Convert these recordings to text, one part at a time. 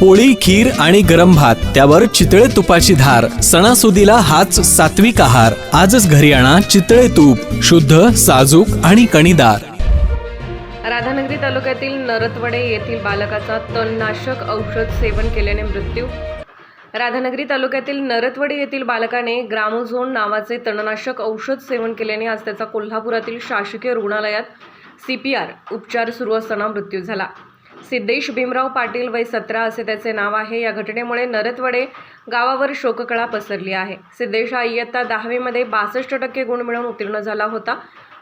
पोळी खीर आणि गरम भात त्यावर चितळे तुपाची धार सणासुदीला हाच सात्विक आहार. आजच घरी आणा चितळे तूप शुद्ध साजूक आणि कणीदार. राधानगरी तालुक्यातील नरतवडे येथील बालकाचा तणनाशक औषध सेवन केल्याने मृत्यू. राधानगरी तालुक्यातील नरतवडे येथील बालकाने ग्रामोझोन नावाचे तणनाशक औषध सेवन केल्याने आज त्याचा कोल्हापुरातील शासकीय रुग्णालयात सी पी आर उपचार सुरू असताना मृत्यू झाला. सिद्धेश भीमराव पाटील वय सतरा असे त्याचे नाव आहे. या घटनेमुळे नरतवडे गावावर शोककळा पसरली आहे. सिद्धेश हा इयत्ता दहावीमध्ये बासष्ट टक्के गुण मिळवून उत्तीर्ण झाला होता.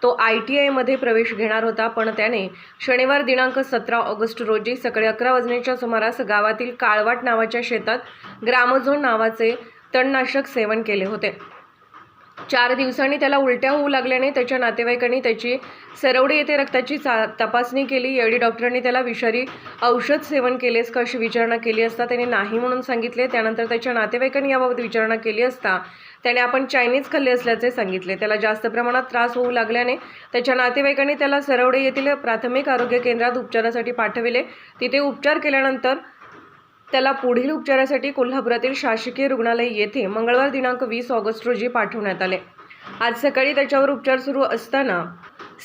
तो आय टी आयमध्ये प्रवेश घेणार होता पण त्याने शनिवार दिनांक सतरा ऑगस्ट रोजी सकाळी अकरा वाजण्याच्या सुमारास गावातील काळवाट नावाच्या शेतात ग्रामझोन नावाचे तणनाशक सेवन केले होते. चार दिवसांनी त्याला उलट्या होऊ लागल्याने त्याच्या नातेवाईकांनी त्याची सरवडी येथे रक्ताची चा तपासणी केली. यावेळी डॉक्टरांनी त्याला विषारी औषध सेवन केलेस का अशी विचारणा केली असता त्याने नाही म्हणून सांगितले. त्यानंतर त्याच्या नातेवाईकांनी याबाबत विचारणा केली असता त्याने आपण चायनीज खाल्ले असल्याचे सांगितले. त्याला जास्त प्रमाणात त्रास होऊ लागल्याने त्याच्या नातेवाईकांनी त्याला सरवडे येथील प्राथमिक आरोग्य केंद्रात उपचारासाठी पाठविले. तिथे उपचार केल्यानंतर त्याला पुढील उपचारासाठी कोल्हापुरातील शासकीय रुग्णालय येथे मंगळवार दिनांक वीस ऑगस्ट रोजी पाठवण्यात आले. आज सकाळी त्याच्यावर उपचार सुरू असताना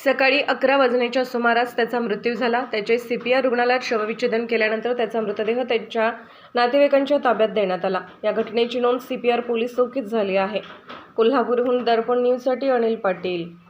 सकाळी अकरा वाजण्याच्या सुमारास त्याचा मृत्यू झाला. त्याचे सी पी आर रुग्णालयात शवविच्छेदन केल्यानंतर त्याचा मृतदेह त्याच्या नातेवाईकांच्या ताब्यात देण्यात आला. या घटनेची नोंद सी पी आर पोलीस चौकीत झाली आहे. कोल्हापूरहून दर्पण न्यूजसाठी अनिल पाटील.